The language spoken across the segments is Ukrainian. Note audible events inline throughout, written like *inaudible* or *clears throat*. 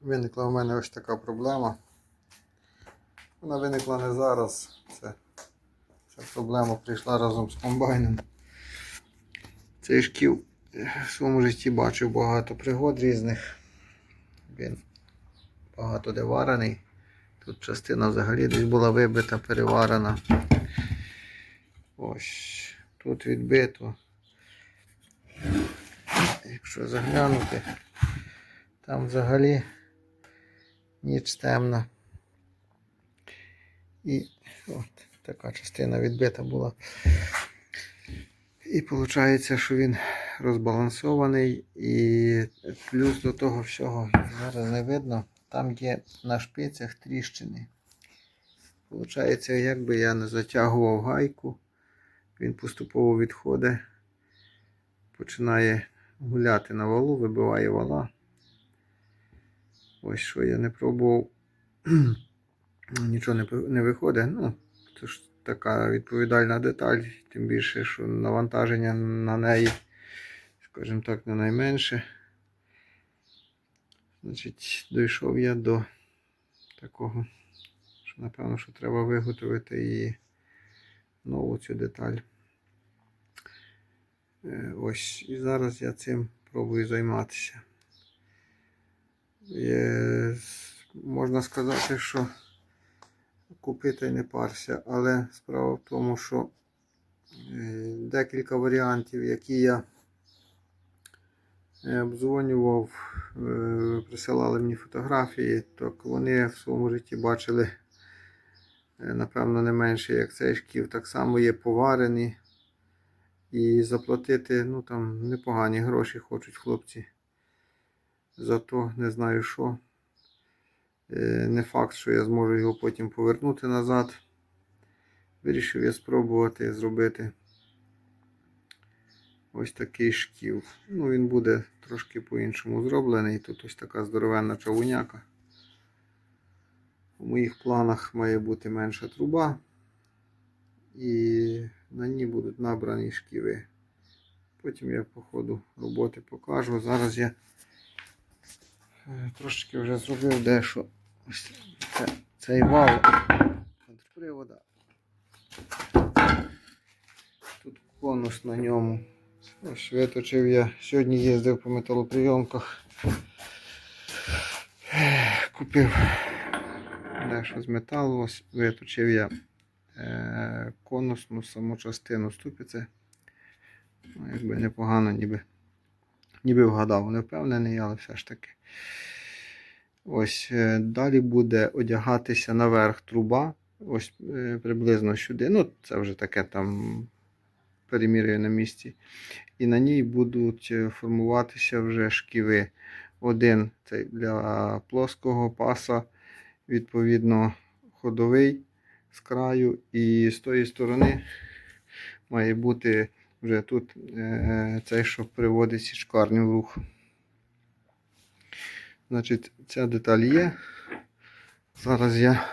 Виникла в мене ось така проблема. Вона виникла не зараз. Це, ця проблема прийшла разом з комбайном. Цей шків е, в своєму житті бачив багато пригод різних. Він багато де варений. Тут частина взагалі десь була вибита, переварена. Ось тут відбито. Якщо заглянути, там взагалі ніч темна. І от така частина відбита була. І виходить, що він розбалансований і плюс до того всього зараз не видно. Там є на шпицях тріщини. Получається, якби я не затягував гайку, він поступово відходить, починає гуляти на валу, вибиває вала. Ось що я не пробував. *clears throat* Нічого не, не виходить. Ну, це ж така відповідальна деталь, тим більше, що навантаження на неї, скажімо так, не найменше. Значить, дійшов я до такого, що напевно, що треба виготовити і нову цю деталь. Е, Ось, і зараз я цим пробую займатися. Є, можна сказати, що купити не парся, але справа в тому, що е, декілька варіантів, які я е, обдзвонював, е, присилали мені фотографії, так вони в своєму житті бачили, е, напевно, не менше, як цей шків. Так само є поварені. І заплатити, ну там непогані гроші хочуть хлопці. Зато не знаю що. Е, Не факт, що я зможу його потім повернути назад. Вирішив я спробувати зробити ось такий шків. Ну, він буде трошки по-іншому зроблений. Тут ось така здоровенна чавуняка. У моїх планах має бути менша труба. І на ній будуть набрані шківи. Потім я по ходу роботи покажу. Зараз я трошечки вже зробив дещо. Ось це, цей вал контрпривода. Тут конус на ньому. Ось виточив я. Сьогодні їздив по металоприйомках. Купив дещо з металу. Ось виточив я е, конусну саму частину ступиці. Ну, якби непогано, ніби, ніби вгадав, не впевнений, але все ж таки. Ось е, далі буде одягатися наверх труба. Ось е, приблизно сюди. Ну, це вже таке там перемірюю на місці. І на ній будуть е, формуватися вже шківи. Один це для плоского паса, відповідно, ходовий з краю, і з тої сторони має бути вже тут цей, що приводить січкарню в рух. Значить, ця деталь є. Зараз я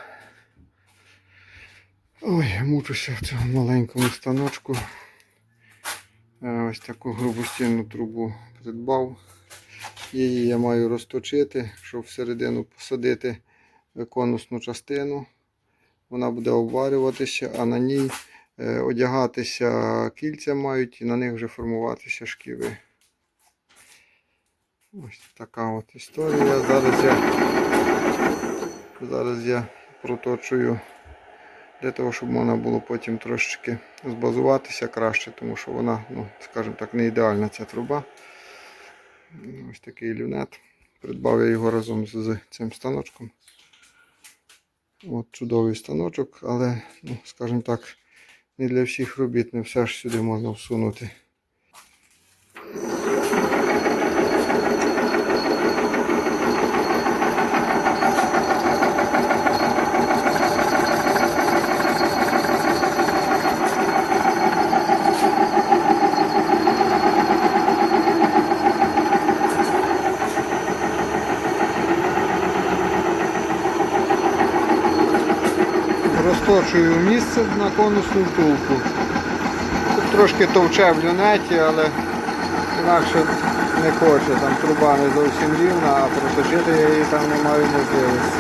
ой, мучуся в цьому маленькому станочку. Е, Ось таку грубостінну трубу придбав. Її я маю розточити, щоб всередину посадити конусну частину. Вона буде обварюватися, а на ній е, одягатися кільця мають і на них вже формуватися шківи. Ось така от історія. Зараз я, зараз я проточую для того, щоб можна було потім трошечки збазуватися краще, тому що вона, ну, скажімо так, не ідеальна ця труба. Ось такий люнет. Придбав я його разом з цим станочком. От чудовий станочок, але, ну, скажімо так, не для всіх робіт, не все ж сюди можна всунути. Розточую місце на конусну втулку. Тут трошки товче в люнеті, але інакше не хоче, там труба не зовсім рівна, а проточити я її там не маю можливості.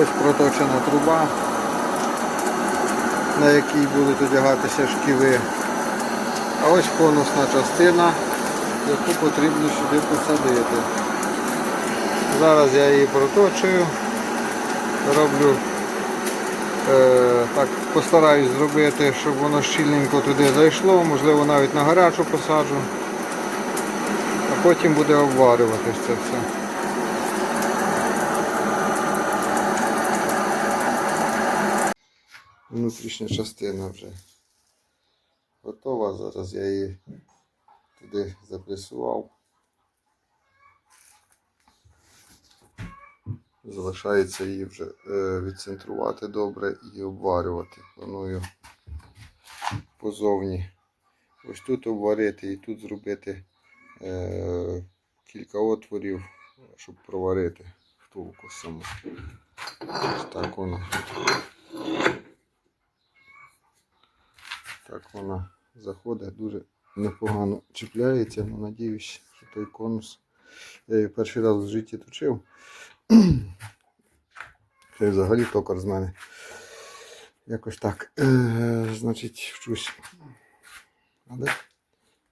Ось проточена труба, на якій будуть одягатися шківи. А ось конусна частина, яку потрібно сюди посадити. Зараз я її проточую, роблю е, так, постараюсь зробити, щоб воно щільненько туди зайшло, можливо навіть на гарячу посаджу, а потім буде обварюватись це все. Внутрішня частина вже готова. Зараз я її туди запресував. Залишається її вже е, відцентрувати добре і обварювати. Планую позовні. Ось тут обварити і тут зробити е, кілька отворів, щоб проварити втулку саму. Ось так воно. Так вона заходить, дуже непогано чіпляється, ну надіюсь, що той конус. Я її перший раз в житті точив. *clears throat* Це взагалі токар з мене. Якось так. Е, значить, вчусь. Але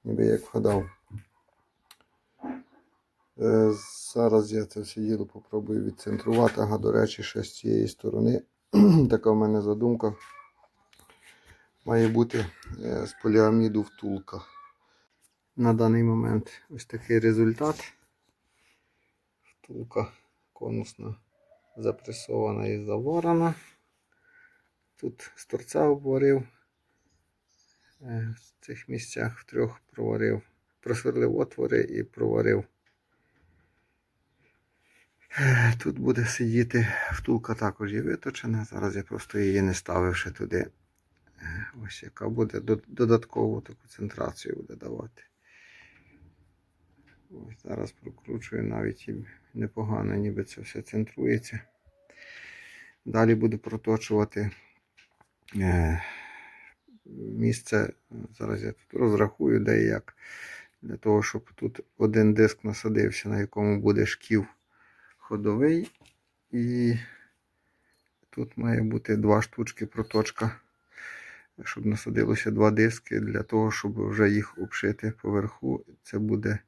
ніби як вгадав. Е, зараз я це все діло попробую відцентрувати. Ага, до речі, ще з цієї сторони. *clears throat* така в мене задумка. Має бути е, з поліаміду втулка. На даний момент ось такий результат. Втулка конусна запресована і заварена. Тут з торця обварив. Е, В цих місцях в трьох проварив, просверлив отвори і проварив. Е, Тут буде сидіти, втулка також є виточена. Зараз я просто її не ставив ще туди. Е, Ось яка буде додаткову таку центрацію буде давати. Ось зараз прокручую навіть і непогано, ніби це все центрується. Далі буду проточувати е, місце. Зараз я тут розрахую, де і як. Для того, щоб тут один диск насадився, на якому буде шків ходовий. І тут має бути два штучки проточка, щоб насадилося два диски, для того, щоб вже їх обшити поверху. Це буде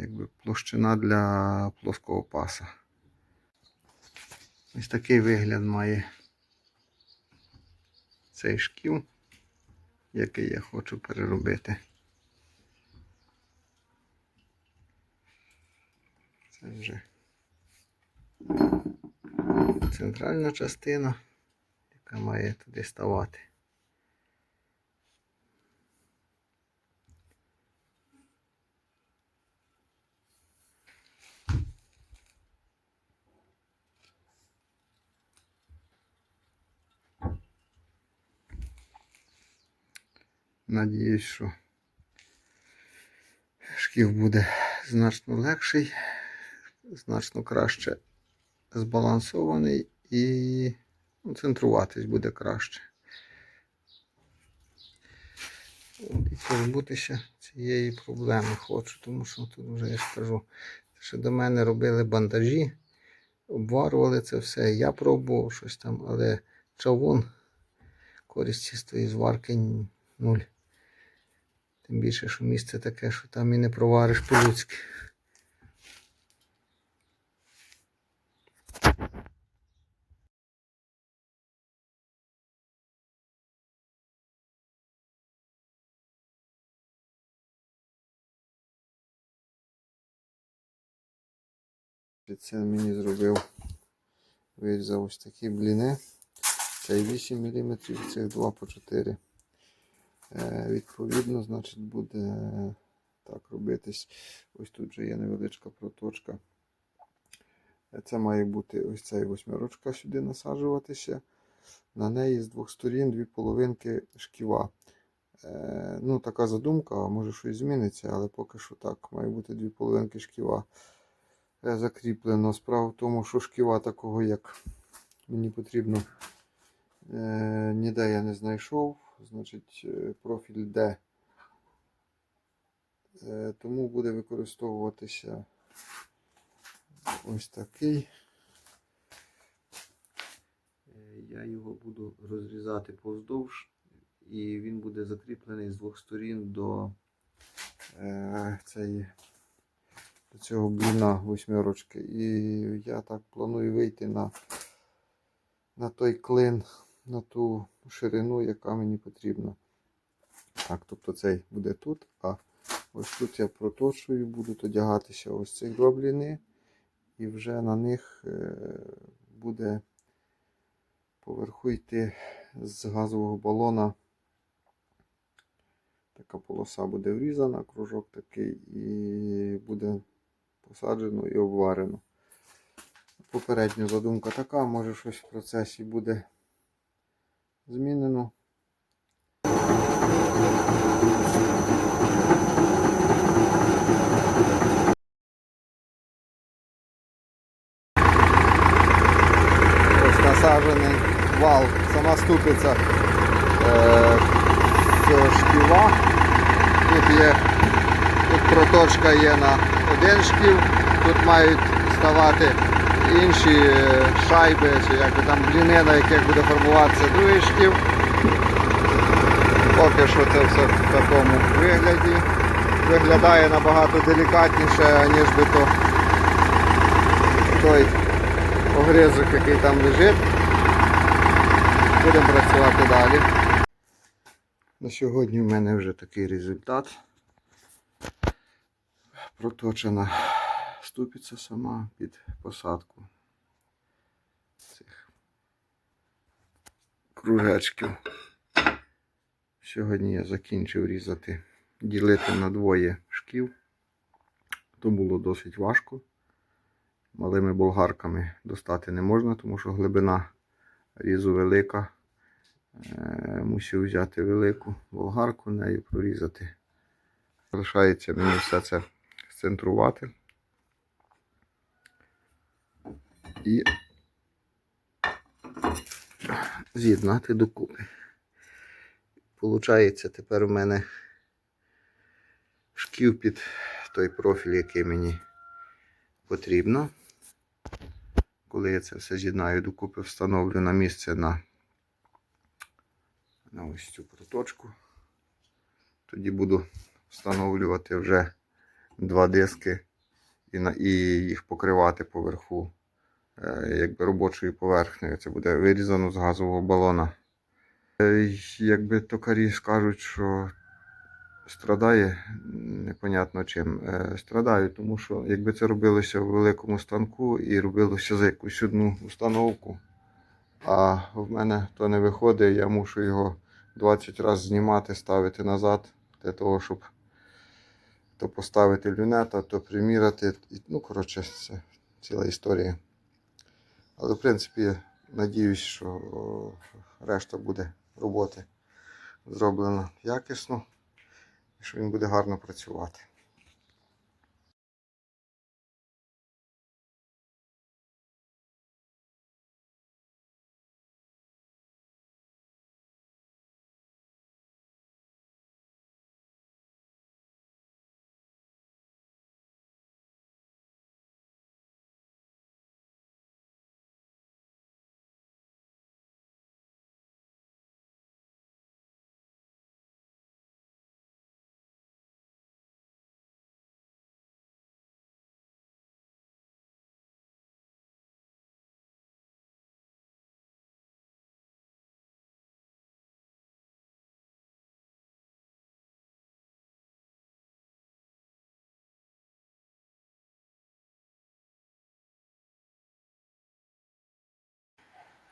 якби площина для плоского паса. Ось такий вигляд має цей шків, який я хочу переробити. Це вже центральна частина, яка має туди ставати. Надіюсь, що шків буде значно легший, значно краще збалансований і центруватись буде краще. І позбутися цієї проблеми хочу, тому що тут вже я скажу, що до мене робили бандажі, обварували це все. Я пробував щось там, але чавун, користь чистої зварки нуль. Тим більше, що місце таке, що там і не провариш по-людськи. Це мені зробив, вирізав ось такі бліни. Це 8 мм, цих 2 по 4 Е, Відповідно, значить, буде так робитись. Ось тут вже є невеличка проточка. Е, Це має бути ось ця восьмерочка сюди насаджуватися. На неї з двох сторін дві половинки шківа. Е, ну, така задумка, може щось зміниться, але поки що так, має бути дві половинки шківа е, закріплено. Справа в тому, що шківа такого, як мені потрібно, е, ніде я не знайшов. Значить, е, профіль D Е, Тому буде використовуватися ось такий. Е, Я його буду розрізати повздовж, і він буде закріплений з двох сторін до, цієї, до цього бліна восьмерочки. І я так планую вийти на, на той клин, на ту ширину, яка мені потрібна. Так, тобто цей буде тут, а ось тут я проточую, будуть одягатися ось ці два бліни, і вже на них е, буде поверху йти з газового балона. Така полоса буде врізана, кружок такий, і буде посаджено і обварено. Попередня задумка така, може щось в процесі буде змінено. Ось насаджений вал, сама ступиця е, шківа. Тут є тут проточка є на один шків, тут мають ставати інші шайби, чи як би там бліни, на яких буде формуватися другий. Поки що це все в такому вигляді. Виглядає набагато делікатніше, ніж би то той огризок, який там лежить. Будемо працювати далі. На сьогодні в мене вже такий результат. Проточена ступиця сама під посадку цих кружечків. Сьогодні я закінчив різати, ділити на двоє шків. То було досить важко. Малими болгарками достати не можна, тому що глибина різу велика. Е, Мусив взяти велику болгарку, нею прорізати. Залишається мені все це сцентрувати. І з'єднати докупи. Получається, тепер у мене шків під той профіль, який мені потрібно. Коли я це все з'єднаю докупи, встановлю на місце на, на ось цю проточку. Тоді буду встановлювати вже два диски і, на, і їх покривати поверху якби робочою поверхнею. Це буде вирізано з газового балона. Е, Якби токарі скажуть, що страдає непонятно чим. Е, Страдаю, тому що якби це робилося в великому станку і робилося за якусь одну установку, а в мене то не виходить, я мушу його 20 разів знімати, ставити назад для того, щоб то поставити люнета, то приміряти. Ну, коротше, це ціла історія. Але в принципі, надіюсь, що решта буде роботи зроблена якісно і що він буде гарно працювати.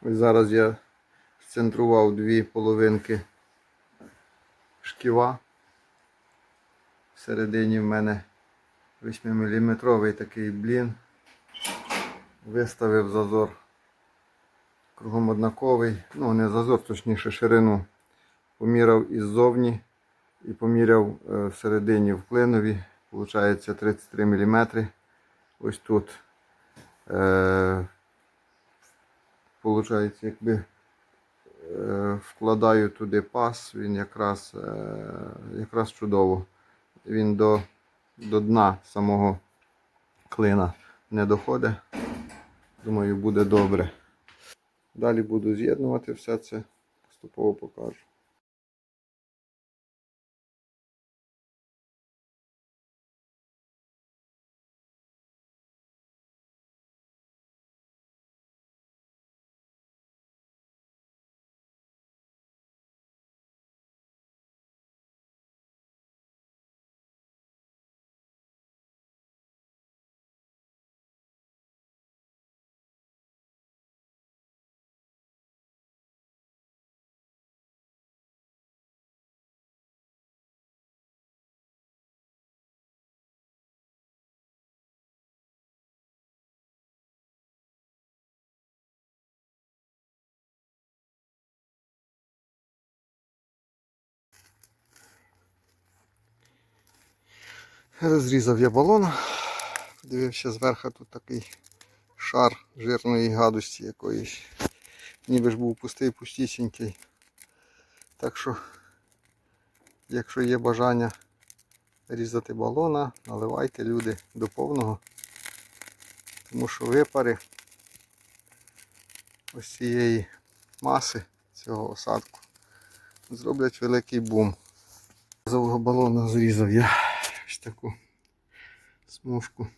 Ось зараз я сцентрував дві половинки шківа. Всередині в мене 8-мм такий блін. Виставив зазор кругом однаковий. Ну, не зазор, точніше ширину. Поміряв іззовні і поміряв е, всередині в клинові. Получається 33 мм. Ось тут. Получається, якби е, вкладаю туди пас, він якраз, е, якраз чудово. Він до до дна самого клина не доходить. Думаю, буде добре. Далі буду з'єднувати все це, поступово покажу. Розрізав я балон. Дивився зверху тут такий шар жирної гадості якоїсь. Ніби ж був пустий, пустісінький. Так що, якщо є бажання різати балона, наливайте люди до повного. Тому що випари ось цієї маси цього осадку зроблять великий бум. Зового балона зрізав я таку смужку.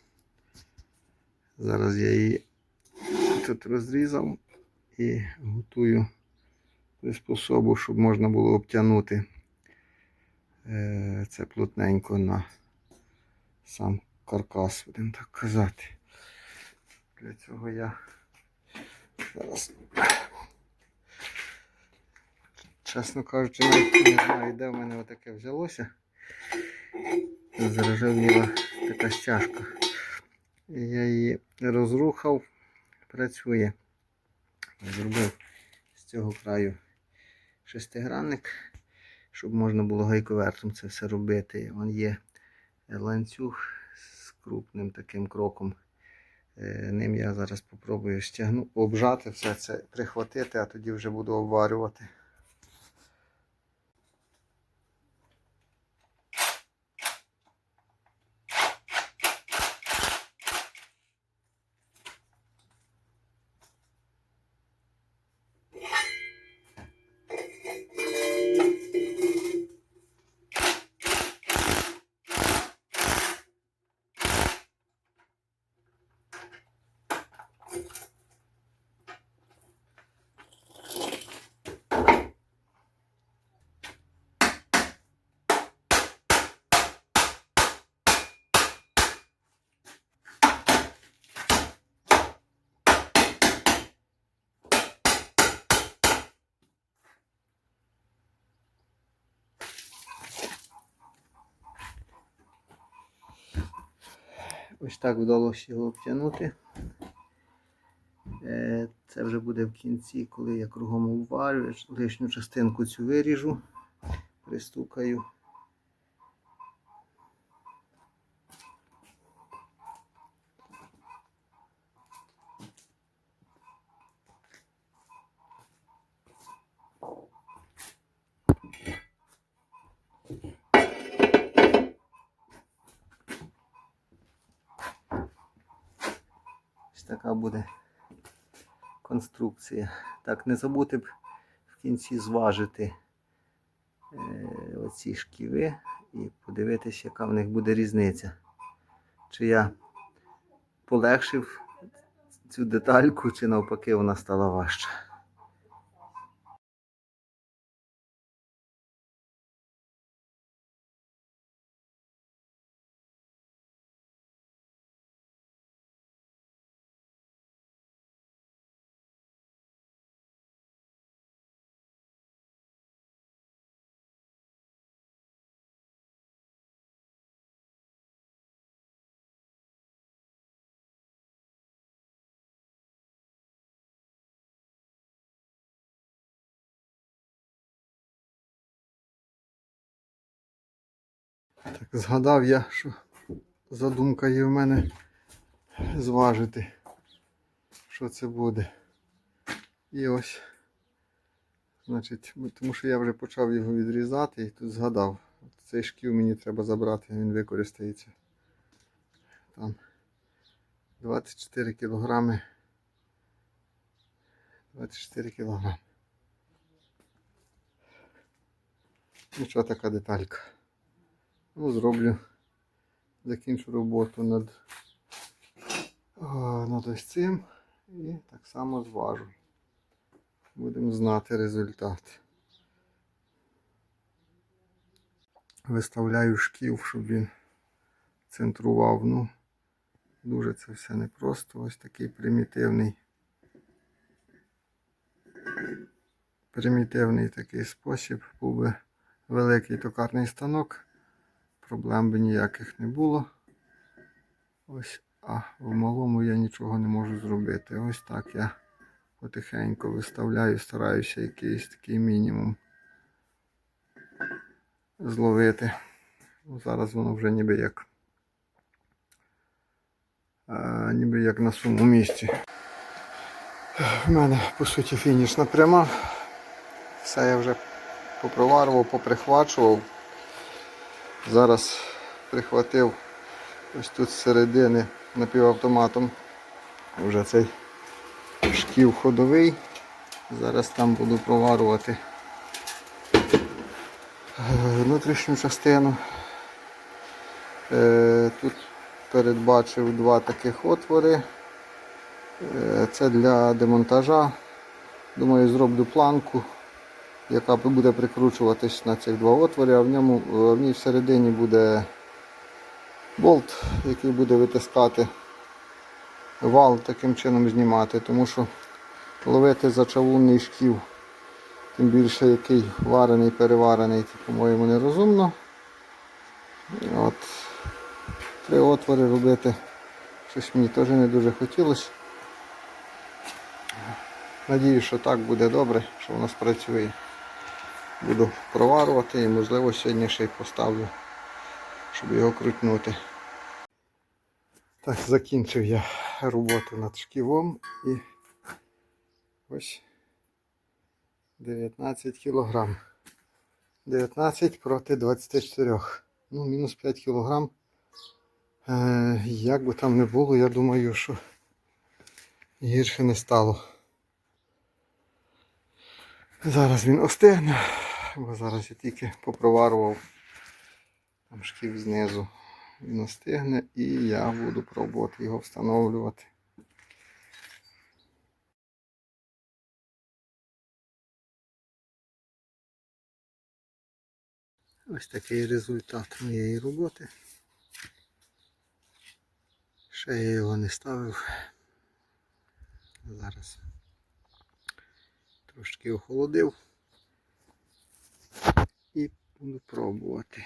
Зараз я її тут розрізав і готую приспособу, щоб можна було обтягнути е, це плотненько на сам каркас, будемо так казати. Для цього я зараз, чесно кажучи, не знаю, де в мене отаке взялося. Заржавіла така стяжка. Я її розрухав, працює. Зробив з цього краю шестигранник, щоб можна було гайковертом це все робити. Вон є ланцюг з крупним таким кроком. Е, Ним я зараз попробую стягну, обжати все це, прихватити, а тоді вже буду обварювати. Ось так вдалося його обтягнути. Е, Це вже буде в кінці, коли я кругом обварю. Лишню частинку цю виріжу, пристукаю. Ось така буде конструкція. Так, не забути б в кінці зважити е, оці шківи і подивитися, яка в них буде різниця. Чи я полегшив цю детальку, чи навпаки вона стала важча. Так, згадав я, що задумка є в мене зважити, що це буде. І ось, значить, тому що я вже почав його відрізати і тут згадав. Цей шків мені треба забрати, він використається Там 24 кілограми. 24 кілограми. Нічого така деталька. Ну, зроблю. Закінчу роботу над, над ось цим і так само зважу. Будемо знати результат. Виставляю шків, щоб він центрував. Ну, дуже це все непросто. Ось такий примітивний. Примітивний такий спосіб. Був би великий токарний станок. Проблем би ніяких не було. Ось, а в малому я нічого не можу зробити. Ось так я потихеньку виставляю, стараюся якийсь такий мінімум зловити. Ну, Зараз воно вже ніби як а, ніби як на суму місці. В мене по суті фінішна пряма. Все я вже попроварував, поприхвачував. Зараз прихватив ось тут з середини напівавтоматом вже цей шків ходовий. Зараз там буду проварувати внутрішню частину. Е, Тут передбачив два таких отвори. Е, Це для демонтажа. Думаю, зроблю планку, яка буде прикручуватись на цих два отвори, а в ньому в ній всередині буде болт, який буде витискати вал, таким чином знімати, тому що ловити за чавунний шків, тим більше який варений, переварений, по-моєму, нерозумно. От. Три отвори робити. Щось мені теж не дуже хотілося. Надіюсь, що так буде добре, що воно спрацює. Буду проварувати і можливо сьогодні ще й поставлю, щоб його крутнути. Так, закінчив я роботу над шківом і ось 19 кілограм. 19 проти 24. Ну, мінус 5 кілограм. Е, як би там не було, я думаю, що гірше не стало. Зараз він остигне, бо зараз я тільки попроварував там шків знизу. Він остигне і я буду пробувати його встановлювати. Ось такий результат моєї роботи. Ще я його не ставив. Зараз трошки охолодив буду пробувати.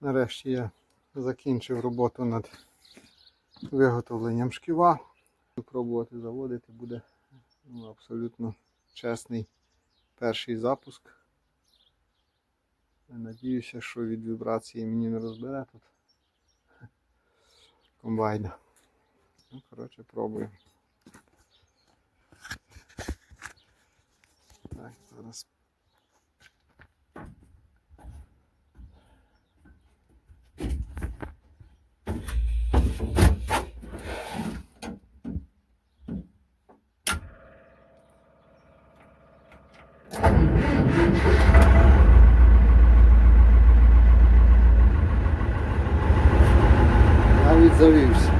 Нарешті я закінчив роботу над виготовленням шківа. Пробувати заводити буде ну, абсолютно чесний перший запуск. Надіюся, що від вібрації мені не розбере тут комбайна. Ну, коротше, пробую. Так, зараз. Навіть завівся.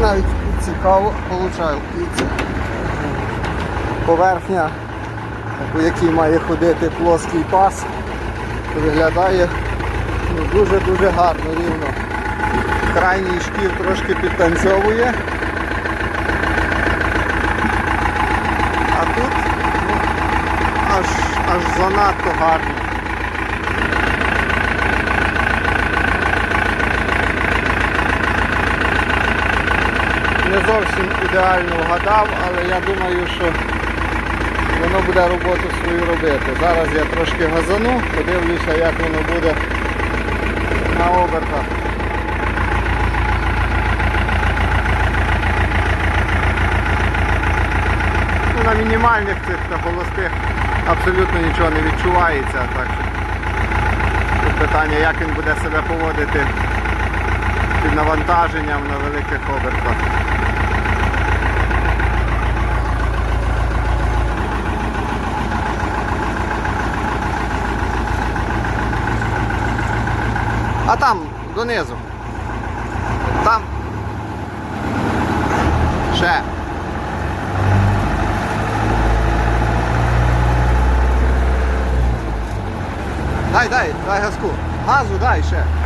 Навіть цікаво піцу. Поверхня, по якій має ходити плоский пас, виглядає ну, дуже-дуже гарно рівно. Крайній шків трошки підтанцьовує. А тут ну, аж занадто гарно. Не зовсім ідеально вгадав, але я думаю, що воно буде роботу свою робити. Зараз я трошки газану, подивлюся, як воно буде на обертах. Ну, на мінімальних цих та холостих абсолютно нічого не відчувається. Так що питання, як він буде себе поводити під навантаженням на великих обертах. А там, донизу. Там. Ще. Дай, дай, дай газку. Газу дай ще.